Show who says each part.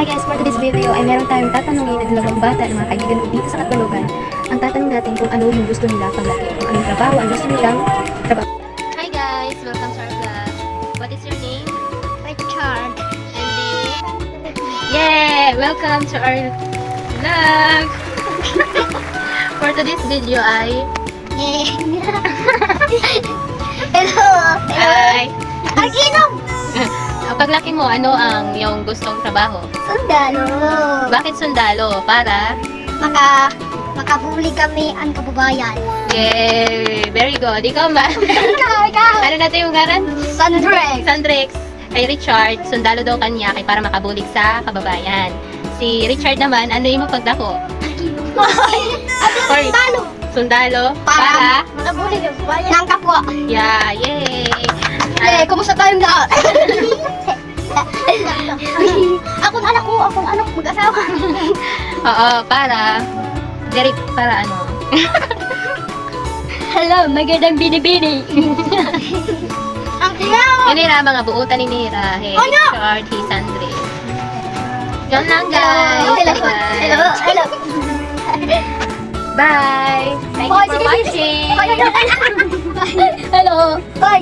Speaker 1: Hi guys, for today's video ay meron tayong tatanungin na dalawang bata na mga kaibigan ko dito sa Katbalogan. Ang tatanong natin kung ano yung gusto nila paglaki, kung anong trabaho ang gusto nilang trabaho. Hi guys, welcome to our vlog. What is your name?
Speaker 2: Richard.
Speaker 1: And you? Yeah! Welcome to our vlog! for today's video ay...
Speaker 2: Hello.
Speaker 1: Paglaki mo, ano ang yung gustong trabaho?
Speaker 2: Sundalo.
Speaker 1: Bakit sundalo? Para?
Speaker 2: Maka makabuli kami ang kababayan.
Speaker 1: Yay! Very good. Ikaw ba?
Speaker 2: ikaw, ikaw.
Speaker 1: ano natin yung ngaran?
Speaker 2: Sandrex.
Speaker 1: Sandrex. Kay Richard, sundalo daw kanya kay para makabulig sa kababayan. Si Richard naman, ano yung pagdako? Sorry.
Speaker 2: Sundalo.
Speaker 1: Sundalo?
Speaker 2: Para
Speaker 1: Para?
Speaker 2: makabuli ang kababayan. Ng kapwa.
Speaker 1: Yeah, yay!
Speaker 2: Eh, kumusta tayong lahat? akong anak mag-asawa.
Speaker 1: Oo, para... Very, para ano?
Speaker 2: Hello, magandang binibini. ang tiyaw.
Speaker 1: Yun nila, mga buutan ni Nira. Hey,
Speaker 2: Ano?
Speaker 1: Richard, hey, Sandre. Yun lang, guys.
Speaker 2: Hello.
Speaker 1: Bye.
Speaker 2: Hello. Hello.
Speaker 1: Bye! Thank
Speaker 2: Oh,
Speaker 1: you for
Speaker 2: sige, sige.
Speaker 1: watching!
Speaker 2: Ay, ay.